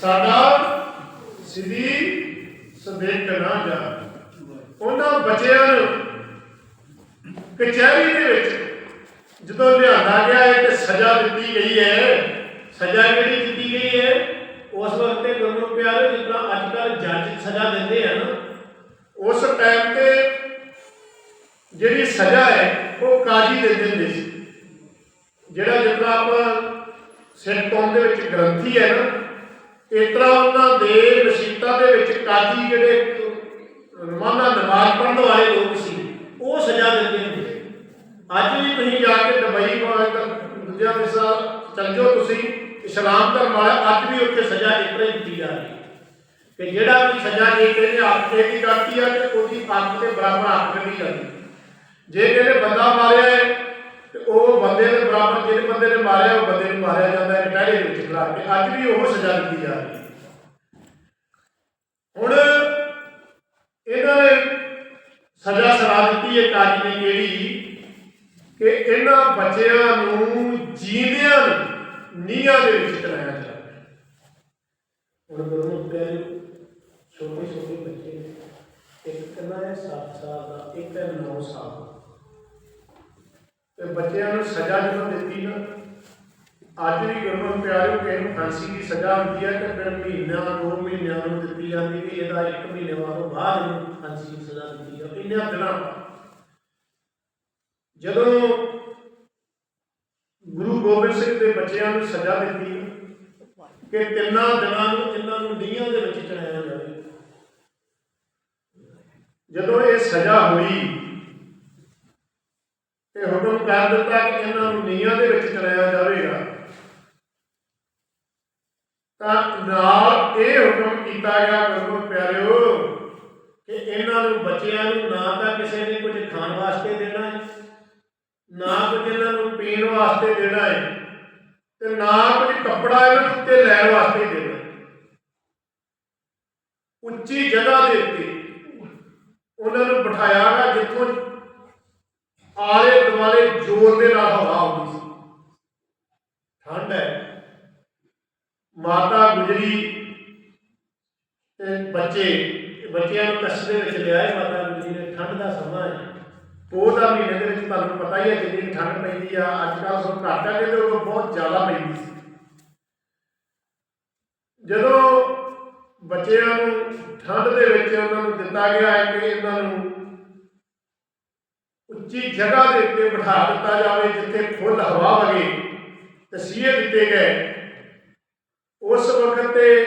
ਸਾਡਾ ਸਿੱਧੀ ਸਦੇਕ ਨਾ ਜਾ ਉਹਨਾਂ ਬੱਚਿਆਂ ਨੂੰ ਕਚਹਿਰੀ ਦੇ ਵਿੱਚ ਜਦੋਂ ਲਿਆਂਦਾ ਗਿਆ ਹੈ ਤੇ ਸਜ਼ਾ ਦਿੱਤੀ ਗਈ ਹੈ। ਸਜ਼ਾ ਕਿਹੜੀ ਦਿੱਤੀ ਗਈ ਹੈ? ਉਸ ਵਕਤ ਤੇ ਗੁਰੂ ਪਿਆਰੇ ਜਿੱਦਾਂ ਅੱਜ ਕੱਲ ਜੱਜ ਸਜ਼ਾ ਦਿੰਦੇ ਹਨ ਉਸ ਟਾਈਮ ਤੇ ਜਿਹੜੀ ਸਜ਼ਾ ਹੈ, ਉਹ ਕਾਜੀ ਦੇ ਦਿੰਦੇ ਸੀ। ਜਿਹੜਾ ਜਿੱਦਾਂ ਆਪਾਂ ਸਿੱਖ ਕੌਮ ਦੇ ਵਿੱਚ ਗ੍ਰੰਥੀ ਹੈ ਨਾ ਇਸ ਉਹਨਾਂ ਦੇ ਮਸੀਤਾਂ ਦੇ ਵਿੱਚ ਕਾਜੀ ਜਿਹੜੇ ਰਮਾਨਾ ਨਮਾਜ਼ ਪੜ੍ਹਨ ਵਾਲੇ ਲੋਕ ਸੀ, ਉਹ ਸਜ਼ਾ ਦਿੰਦੇ ਹੁੰਦੇ ਅੱਜ ਵੀ ਤੁਸੀਂ ਜਾ ਕੇ ਦੁਬਈ ਵਾਲੇ ਦੂਜਿਆਂ ਦੇ ਚੱਲ ਜਾਓ ਤੁਸੀਂ, ਇਸਲਾਮ ਧਰਮ ਵਾਲੇ, ਅੱਜ ਵੀ ਉੱਥੇ ਸਜ਼ਾ ਇੱਕ ਹੀ ਦਿੱਤੀ ਜਾ ਰਹੀ ਕਿ ਜਿਹੜਾ ਵੀ ਸਜ਼ਾ ਜੇ ਕਹਿੰਦੇ ਹੱਥ ਤੇ ਦੀ ਕਰਤੀ ਆ ਤੇ ਉਹਦੀ ਅੱਖ ਦੇ ਬਰਾਬਰ ਹੱਥ ਕੱਢੀ ਜਾਂਦੀ ਜੇ ਕਹਿੰਦੇ ਬੰਦਾ ਬੰਦੇ ਦੇ ਬਰਾਬਰ ਜਿਹੜੇ ਬੰਦੇ ਨੇ ਮਾਰਿਆ, ਉਹ ਬੰਦੇ ਨੂੰ ਮਾਰਿਆ ਜਾਂਦਾ ਹੈ ਕਟਹਿਰੇ ਦੇ ਵਿੱਚ ਖੜਾ ਕੇ। ਅੱਜ ਵੀ ਉਹ ਸਜ਼ਾ ਦਿੱਤੀ ਜਾ ਰਹੀ ਹੈ। ਹੁਣ ਇਹਨਾਂ ਨੇ ਸਜ਼ਾ ਸੁਣਾ ਦਿੱਤੀ ਹੈ ਕਾਜੀ ਨੇ ਕਿਹੜੀ? ਕਿ ਇਹਨਾਂ ਬੱਚਿਆਂ ਨੂੰ ਜੀਂਦਿਆਂ ਨੀਹਾਂ ਦੇ ਵਿੱਚ ਚਲਾਇਆ ਜਾਵੇ ਹੁਣ ਗੁਰੂ ਪਿਆਰੇ ਛੋਟੇ ਛੋਟੇ ਬੱਚੇ ਇੱਕ ਕਹਿੰਦਾ ਹੈ 7 ਸਾਲ ਦਾ, ਇੱਕ ਹੈ 9 ਸਾਲ ਦਾ। ਤੇ ਬੱਚਿਆਂ ਨੂੰ ਸਜ਼ਾ ਜਦੋਂ ਦਿੱਤੀ ਨਾ, ਅੱਜ ਵੀ ਗੁਰੂ ਪਿਆਰੇ ਕਿਸੇ ਨੂੰ ਫਾਂਸੀ ਦੀ ਸਜ਼ਾ ਹੁੰਦੀ ਹੈ ਤੇ ਫਿਰ ਮਹੀਨਾ, ਦੋ ਮਹੀਨਿਆਂ ਨੂੰ ਦਿੱਤੀ ਜਾਂਦੀ ਕਿ ਇਹਦਾ ਇੱਕ ਮਹੀਨੇ ਬਾਅਦ ਬਾਅਦ ਫਾਂਸੀ ਦੀ ਸਜ਼ਾ ਦਿੱਤੀ ਜਾਂਦੀ ਇੰਨੇ ਦਿਨਾਂ ਜਦੋਂ ਗੁਰੂ ਗੋਬਿੰਦ ਸਿੰਘ ਦੇ ਬੱਚਿਆਂ ਨੂੰ ਸਜ਼ਾ ਦਿੱਤੀ, ਕਿ ਤਿੰਨਾਂ ਦਿਨਾਂ ਨੂੰ ਇਹਨਾਂ ਨੂੰ ਨੀਹਾਂ ਦੇ ਵਿੱਚ ਚੜਾਇਆ ਜਾਵੇ। ਜਦੋਂ ਇਹ ਸਜ਼ਾ ਹੋਈ ਤੇ ਹੁਕਮ ਕਰ ਦਿੱਤਾ ਕਿ ਇਹਨਾਂ ਨੂੰ ਨੀਹਾਂ ਦੇ ਵਿੱਚ ਚੜਾਇਆ ਜਾਵੇਗਾ। ਤਾਂ ਨਾਲ ਇਹ ਹੁਕਮ ਕੀਤਾ ਗਿਆ ਗੁਰੂ ਪਿਆਰਿਓ ਕਿ ਇਹਨਾਂ ਨੂੰ ਬੱਚਿਆਂ ਨੂੰ ਨਾ ਤਾਂ ਕਿਸੇ ਨੇ ਕੁਝ ਖਾਣ ਵਾਸਤੇ ਦੇਣਾ ਹੈ, ਨਾ ਕੁਝ ਇਹਨਾਂ ਨੂੰ ਪੀਣ ਵਾਸਤੇ ਦੇਣਾ ਹੈ, ਤੇ ਨਾ ਕੁਝ ਕੱਪੜਾ ਇਹਨਾਂ ਦੇ ਉੱਤੇ ਲੈਣ ਵਾਸਤੇ ਦੇਣਾ ਉੱਚੀ ਜਗ੍ਹਾ ਦੇ ਉੱਤੇ ਉਹਨਾਂ ਨੂੰ ਬਿਠਾਇਆ ਗਿਆ ਜਿੱਥੋਂ ਆਲੇ ਦੁਆਲੇ ਜ਼ੋਰ ਦੇ ਨਾਲ ਹਵਾ ਆਉਂਦੀ ਸੀ। ਠੰਡ ਹੈ। ਮਾਤਾ ਗੁਜਰੀ ਤੇ ਬੱਚੇ, ਬੱਚਿਆਂ ਨੂੰ ਕਸ਼ਟ ਦੇ ਵਿੱਚ ਲਿਆਏ ਮਾਤਾ ਗੁਜਰੀ ਨੇ। ਠੰਡ ਦਾ ਸਮਾਂ ਹੈ। ਪੋਹ ਦਾ ਮਹੀਨੇ ਦੇ ਵਿੱਚ ਤੁਹਾਨੂੰ ਪਤਾ ਹੀ ਹੈ ਕਿੰਨੀ ਠੰਡ ਪੈਂਦੀ ਆ ਅੱਜ ਕੱਲ੍ਹ ਸਭ ਘੱਟ ਹੈ ਤੇ ਉਦੋਂ ਬਹੁਤ ਜ਼ਿਆਦਾ ਪੈਂਦੀ ਸੀ। ਜਦੋਂ ਬੱਚਿਆਂ ਨੂੰ ਠੰਡ ਦੇ ਵਿੱਚ ਉਹਨਾਂ ਨੂੰ ਦਿੱਤਾ ਗਿਆ ਹੈ ਕਿ ਇਹਨਾਂ ਨੂੰ ਉੱਚੀ ਜਗ੍ਹਾ ਦੇ ਉੱਤੇ ਬਿਠਾ ਦਿੱਤਾ ਜਾਵੇ, ਜਿੱਥੇ ਖੁੱਲ ਹਵਾ ਵਗੇ ਤਸੀਹੇ ਦਿੱਤੇ ਗਏ। ਉਸ ਵਕਤ ਤੇ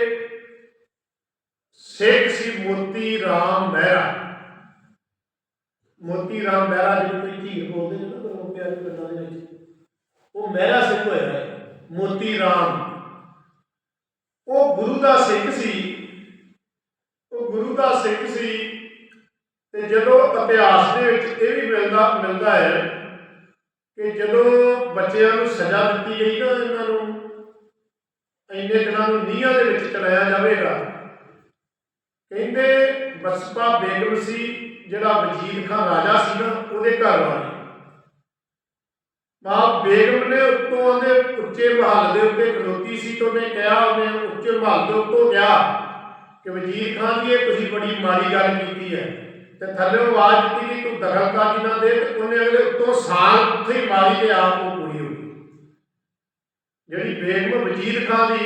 ਸਿੱਖ ਸੀ ਮੋਤੀ ਰਾਮ ਮਹਿਰਾ। ਮੋਤੀ ਰਾਮ ਮਹਿਰਾ ਜਿਹਨੂੰ ਕੋਈ ਧੀਰ ਬੋਲਦੇ ਨੇ ਨਾ ਗੁਰੂ ਪਿਆਰੇ ਪਿੰਡਾਂ ਦੇ ਵਿੱਚ। ਉਹ ਮਹਿਰਾ ਸਿੰਘ ਹੋਇਆ ਮੋਤੀ ਰਾਮ। ਉਹ ਗੁਰੂ ਦਾ ਸਿੱਖ ਸੀ। ਉਹ ਗੁਰੂ ਦਾ ਸਿੱਖ ਸੀ। ਤੇ ਜਦੋਂ ਇਤਿਹਾਸ ਦੇ ਵਿੱਚ ਇਹ ਵੀ ਮਿਲਦਾ ਮਿਲਦਾ ਹੈ ਕਿ ਜਦੋਂ ਬੱਚਿਆਂ ਨੂੰ ਸਜ਼ਾ ਦਿੱਤੀ ਗਈ ਨਾ ਇਹਨਾਂ ਨੂੰ, ਇੰਨੇ ਦਿਨਾਂ ਨੂੰ ਨੀਹਾਂ ਦੇ ਵਿੱਚ ਚਲਾਇਆ ਜਾਵੇਗਾ। ਕਹਿੰਦੇ ਬਸਪਾ ਬੇਗਮ ਸੀ, ਜਿਹੜਾ ਵਜੀਦ ਖਾਨ ਰਾਜਾ ਸੀ ਨਾ, ਉਹਦੇ ਘਰ ਵਾਲੀ। ਮਾਂ ਬੇਗਮ ਨੇ ਉੱਤੋਂ ਉਹਦੇ ਉੱਚੇ ਮਹੱਲ ਦੇ ਉੱਤੇ ਖਲੋਤੀ ਸੀ ਤੇ ਉਹਨੇ ਕਿਹਾ, ਉਹਨੇ ਉੱਚੇ ਮਹੱਲ ਦੇ ਉੱਤੋਂ ਕਿਹਾ ਕਿ ਵਜ਼ੀਰ ਖਾਨ ਜੀ, ਇਹ ਤੁਸੀਂ ਬੜੀ ਮਾੜੀ ਗੱਲ ਕੀਤੀ ਹੈ। ਤੇ ਥੱਲੇ ਆਵਾਜ਼ ਦਿੱਤੀ ਕਿ ਤੂੰ ਦਖਲਅੰਦਾਜ਼ੀ ਨਾ ਦੇ ਤੇ ਉਹਨੇ ਅਗਲੇ ਉੱਤੋਂ ਸਾਲ ਉੱਥੇ ਹੀ ਮਾਰੀ ਤੇ ਆਪ ਉਹ ਪੂਰੀ ਹੋ ਗਈ। ਜਿਹੜੀ ਬੇਗਮ ਵਜ਼ੀਰ ਖਾਨ ਦੀ